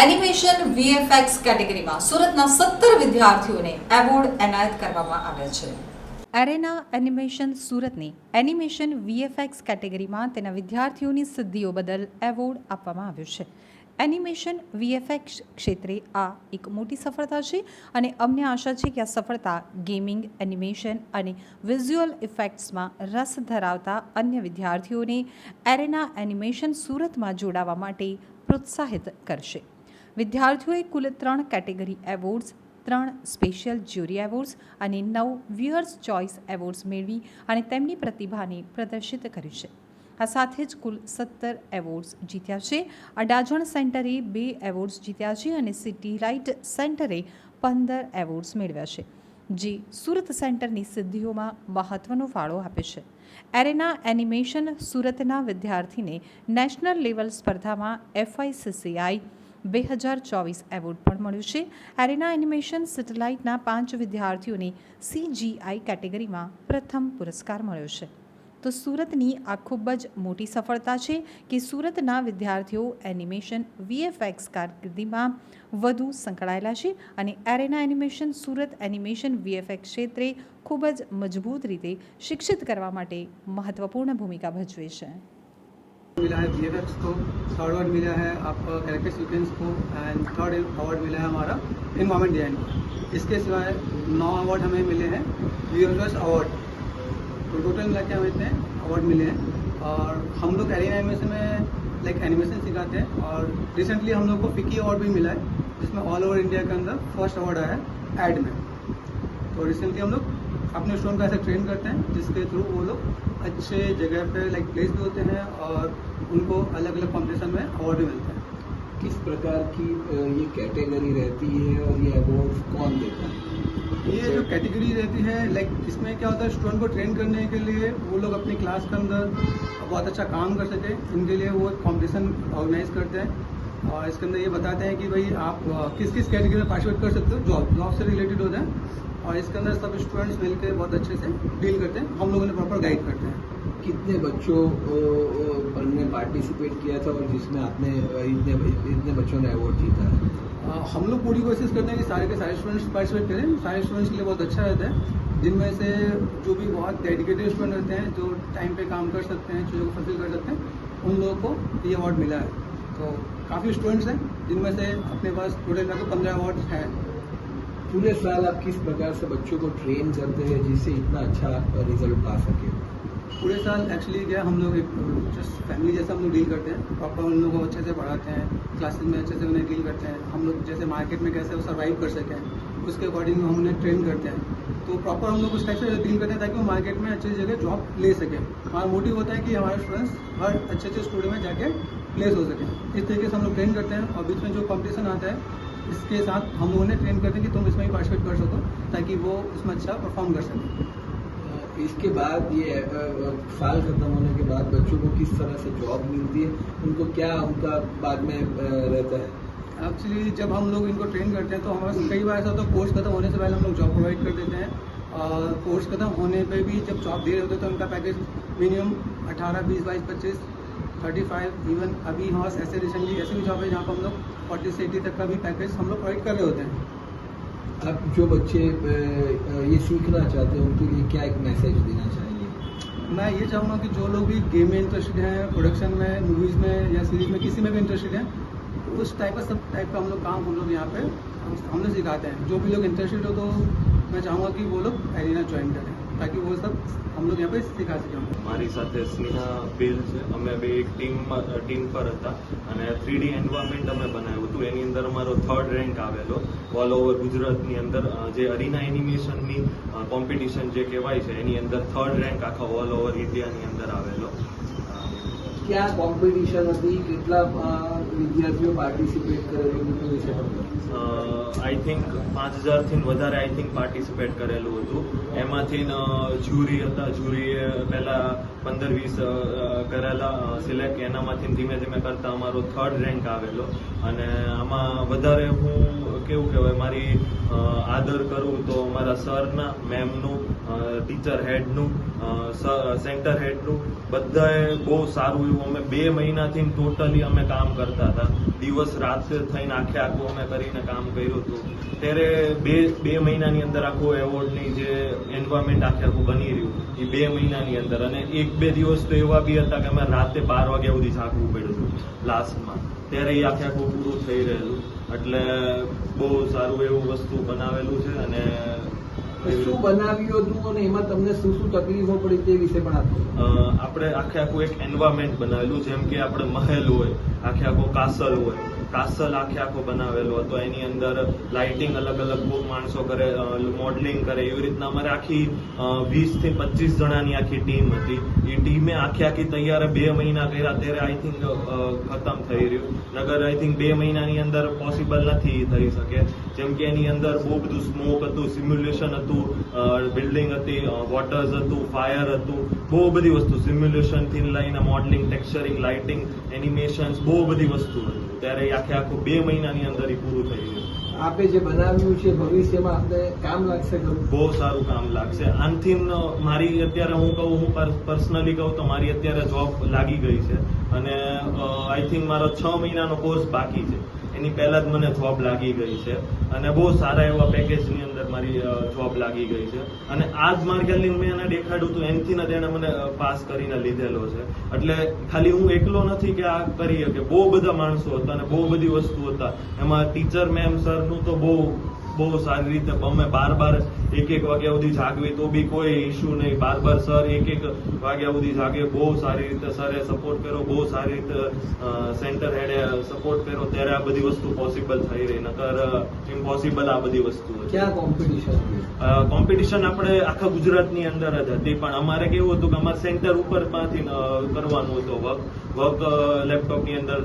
Animation VFX કેટેગરીમાં સુરતના સત્તર વિદ્યાર્થીઓને એવોર્ડ એનાયત કરવામાં આવ્યા છે. એરેના એનિમેશન સુરતની એનિમેશન વીએફએક્સ કેટેગરીમાં તેના વિદ્યાર્થીઓની સિદ્ધિઓ બદલ એવોર્ડ આપવામાં આવ્યો છે. એનિમેશન વીએફએક્સ ક્ષેત્રે આ એક મોટી સફળતા છે અને અમને આશા છે કે આ સફળતા ગેમિંગ એનિમેશન અને વિઝ્યુઅલ ઇફેક્ટ્સમાં રસ ધરાવતા અન્ય વિદ્યાર્થીઓને એરેના એનિમેશન સુરતમાં જોડાવા માટે પ્રોત્સાહિત કરશે. વિદ્યાર્થીઓએ કુલ ત્રણ કેટેગરી એવોર્ડ્સ, ત્રણ સ્પેશિયલ જ્યુરી એવોર્ડ્સ અને નવ વ્યુઅર્સ ચોઇસ એવોર્ડ્સ મેળવી અને તેમની પ્રતિભાને પ્રદર્શિત કરી છે. આ સાથે જ કુલ સત્તર એવોર્ડ્સ જીત્યા છે. અડાજણ સેન્ટરે બે એવોર્ડ્સ જીત્યા છે અને સિટી લાઇટ સેન્ટરે પંદર એવોર્ડ્સ મેળવ્યા છે, જે સુરત સેન્ટરની સિદ્ધિઓમાં મહત્વનો ફાળો આપે છે. એરેના એનિમેશન સુરતના વિદ્યાર્થીને નેશનલ લેવલ સ્પર્ધામાં એફઆઈસીસીઆઈ બે હજાર ચોવીસ એવોર્ડ પણ મળ્યો છે. એરેના એનિમેશન સેટેલાઇટના પાંચ વિદ્યાર્થીઓને સીજીઆઈ કેટેગરીમાં પ્રથમ પુરસ્કાર મળ્યો છે. તો સુરતની આ ખૂબ જ મોટી સફળતા છે કે સુરતના વિદ્યાર્થીઓ એનિમેશન વીએફએક્સ કારકિર્દીમાં વધુ સંકળાયેલા છે અને Arena Animation Surat animation VFX ક્ષેત્રે ખૂબ જ મજબૂત રીતે શિક્ષિત કરવા માટે મહત્વપૂર્ણ ભૂમિકા ભજવે છે. मिला है बी एफ़ एक्स को थर्ड अवार्ड मिला है आपका कैरेक्टर सीक्वेंस को एंड थर्ड अवार्ड मिला है हमारा इन्वायरमेंट डिज़ाइन को इसके सिवाय नौ अवार्ड हमें मिले हैं व्यूअर्स अवार्ड तो टोटल मिला के हमें इतने अवार्ड मिले हैं। और हम लोग एरिया एनिमेशन में लाइक एनिमेशन सिखाते हैं, और रिसेंटली हम लोग को फिकी अवार्ड भी मिला है, जिसमें ऑल ओवर इंडिया के अंदर फ़र्स्ट अवार्ड आया है एड में तो रिसेंटली हम लोग अपने स्टूडेंट को ऐसे ट्रेन करते हैं जिसके थ्रू वो लोग अच्छे जगह पे लाइक प्लेस भी होते हैं और उनको अलग अलग कॉम्पिटिशन में अवार्ड भी मिलते हैं। किस प्रकार की ये कैटेगरी रहती है और ये अवार्ड कौन देता है? ये जो कैटेगरी रहती है लाइक इसमें क्या होता है स्टूडेंट को ट्रेन करने के लिए वो लोग अपनी क्लास के अंदर बहुत अच्छा काम कर सके। इनके लिए वो कॉम्पिटिशन ऑर्गेनाइज करते हैं और इसके अंदर ये बताते हैं कि भाई आप किस किस कैटेगरी में पार्टिसिपेट कर सकते हो? जॉब जॉब से रिलेटेड होता है। और इसके अंदर सब स्टूडेंट्स मिलकर बहुत अच्छे से डील करते हैं। हम लोगों ने प्रॉपर गाइड करते हैं। कितने बच्चों पर ने पार्टिसिपेट किया था और जिसमें आपने इतने इतने बच्चों ने अवार्ड जीता है? हम लोग पूरी कोशिश करते हैं कि सारे के सारे स्टूडेंट्स पार्टिसिपेट करें। सारे स्टूडेंट्स के लिए बहुत अच्छा रहता है। जिनमें से जो भी बहुत डेडिकेटेड स्टूडेंट रहते हैं जो टाइम पे काम कर सकते हैं चीज़ों को फुलफिल कर सकते हैं उन लोगों को ये अवार्ड मिला है। तो काफ़ी स्टूडेंट्स हैं जिनमें से अपने पास टोटल मिला पंद्रह अवार्ड हैं। पूरे साल आप किस प्रकार से बच्चों को ट्रेन करते हैं जिससे इतना अच्छा रिज़ल्ट पा सके? पूरे साल एक्चुअली क्या हम लोग एक जस्ट फैमिली जैसा हम लोग डील करते हैं। प्रॉपर उन लोगों को अच्छे से पढ़ाते हैं क्लासेस में अच्छे से उन्हें डील करते हैं। हम लोग जैसे मार्केट में कैसे वो सर्वाइव कर सकें, उसके अकॉर्डिंग हम उन्हें ट्रेन करते हैं। तो प्रॉपर हम लोग उस टाइप से डील करते हैं ताकि वो मार्केट में अच्छी जगह जॉब ले सकें। हमारा मोटिव होता है कि हमारे स्टूडेंट्स हर अच्छे अच्छे स्टूडियो में जाके प्लेस हो सकें। इस तरीके से हम लोग ट्रेन करते हैं और बीच में जो कॉम्पिटिशन आता है इसके साथ हम उन्हें ट्रेन करते हैं कि तुम इसमें भी पार्टिसिपेट कर सको ताकि वो इसमें अच्छा परफॉर्म कर सकें। इसके बाद ये साल खत्म होने के बाद बच्चों को किस तरह से जॉब मिलती है उनको क्या उनका बाद में रहता है? एक्चुअली जब हम लोग इनको ट्रेन करते हैं तो हमारे कई बार ऐसा होता है कोर्स खत्म होने से पहले हम लोग जॉब प्रोवाइड कर देते हैं। और कोर्स खत्म होने पे भी जब जॉब दे रहे होते हैं तो उनका पैकेज मिनिमम अठारह बीस बाईस पच्चीस थर्टी फाइव इवन अभी हमारे ऐसे रिसेंटली ऐसे भी जॉब है जहाँ पर हम लोग फोर्टी से एटी तक का भी पैकेज हम लोग प्रोवाइड कर रहे होते हैं। आप जो बच्चे ये सीखना चाहते हैं उनके लिए क्या एक मैसेज देना चाहेंगे? मैं ये चाहूँगा कि जो लोग भी गेम में इंटरेस्टेड हैं प्रोडक्शन में मूवीज़ में या सीरीज़ में किसी में भी इंटरेस्टेड हैं उस टाइप का सब टाइप का हम लोग काम हम लोग यहाँ पे हम हम लोग सिखाते हैं। जो भी लोग इंटरेस्टेड हो तो मैं चाहूँगा कि वो लोग एरिना ज्वाइन करें। ताकि वो सब हम लोग यहाँ पे सिखा सकें મારી સાથે સ્નેહા બિલ છે અમે બે એક ટીમમાં ટીમ પર હતા અને થ્રી ડી એન્વાયરમેન્ટ અમે બનાવ્યું હતું એની અંદર અમારો થર્ડ રેન્ક આવેલો ઓલ ઓવર ગુજરાતની અંદર અ, જે અરીના એનિમેશનની કોમ્પિટિશન જે કહેવાય છે એની અંદર થર્ડ રેન્ક આખા ઓલ ઓવર ઇન્ડિયાની અંદર આવેલો અ, क्या कॉम्पिटिशन હતી કેટલા અ, વિદ્યાર્થીઓ પાર્ટિસિપેટ કરેલું છે આઈ થિંક પાંચ હજારથી વધારે આઈ થિંક પાર્ટિસિપેટ કરેલું હતું. એમાંથી જ્યુરી હતા જ્યુરીએ પહેલાં પંદર, વીસ કરેલા સિલેક્ટ એનામાંથી ધીમે ધીમે કરતાં અમારો થર્ડ રેન્ક આવેલો. અને આમાં વધારે હું કેવું કહેવાય, મારી આદર કરું તો મારા સરના મેમનું ટીચર હેડનું સેન્ટર હેડનું બધાએ બહુ સારું એવું. અમે બે મહિનાથી ટોટલી અમે કામ કરતા હતા. દિવસ રાત થઈને આખે આખું અમે કરીને કામ કર્યું હતું. ત્યારે બે બે મહિનાની અંદર આખું એવોર્ડની જે એન્વાયરમેન્ટ આખે આખું બની રહ્યું, એ બે મહિનાની અંદર. અને એક બે દિવસ તો એવા બી હતા કે અમે રાતે બાર વાગ્યા સુધી જાગવું પડ્યું હતું લાસ્ટમાં ત્યારે એ આખે આખું પૂરું થઈ રહેલું. એટલે બહુ સારું એવું વસ્તુ બનાવેલું છે અને શું બનાવ્યું હતું અને એમાં તમને શું શું તકલીફો પડી તે વિશે પણ આપણે આખે આખું એક એન્વાયરમેન્ટ બનાવેલું જેમ કે આપણે મહેલ હોય આખે આખો કાસલ હોય કાસલ આખે આખો બનાવેલો હતો. એની અંદર લાઇટિંગ અલગ અલગ બહુ માણસો કરે મોડલિંગ કરે. એવી રીતના અમારે આખી વીસથી પચીસ જણાની આખી ટીમ હતી. એ ટીમે આખી આખી તૈયાર બે મહિના કર્યા. ત્યારે આઈ થિંક ખતમ થઈ રહ્યું. નગર આઈ થિંક બે મહિનાની અંદર પોસિબલ નથી થઈ શકે. જેમ કે એની અંદર બહુ બધું સ્મોક હતું સિમ્યુલેશન હતું બિલ્ડિંગ હતી વોટર્સ હતું ફાયર હતું. બહુ બધી વસ્તુ સિમ્યુલેશનથી લઈને મોડલિંગ ટેક્સચરિંગ લાઇટિંગ એનિમેશન્સ બહુ બધી વસ્તુ હતું. ત્યારે આખે આખું બે મહિનાની અંદર એ પૂરું થઈ ગયું. આપે જે બનાવ્યું છે ભવિષ્યમાં આપને કામ લાગશે બહુ સારું કામ લાગશે. આનથી મારી અત્યારે હું કહું હું પર્સનલી કહું તો મારી અત્યારે જોબ લાગી ગઈ છે. અને આઈ થિંક મારો છ મહિનાનો કોર્સ બાકી છે. એની પહેલા જ મને જોબ લાગી ગઈ છે. અને બહુ સારા એવા પેકેજની અંદર જોબ લાગી ગઈ છે. અને આ જ મારા મેં એને દેખાડ્યું હતું એનથી ને તેને મને પાસ કરીને લીધેલો છે. એટલે ખાલી હું એકલો નથી કે આ કરી શકે બહુ બધા માણસો હતા અને બહુ બધી વસ્તુ હતા. એમાં ટીચર મેમ સરનું તો બહુ બહુ સારી રીતે અમે બાર બાર એક એક વાગ્યા સુધી જાગવી તો બી કોઈ ઇશ્યુ નહીં. બાર બાર સર એક એક વાગ્યા સુધી જાગે બહુ સારી રીતે સરે સપોર્ટ કર્યો. બહુ સારી રીતે સેન્ટર હેડે સપોર્ટ કર્યો. ત્યારે આ બધી વસ્તુ પોસિબલ થઈ રહી. નકર ઇમ્પોસિબલ આ બધી વસ્તુ ક્યાં કોમ્પિટિશન કોમ્પિટિશન આપણે આખા ગુજરાતની અંદર જ હતી. પણ અમારે કેવું હતું કે અમારે સેન્ટર ઉપરમાંથી અ, કરવાનું હતું. વર્ક વર્ક લેપટોપની અંદર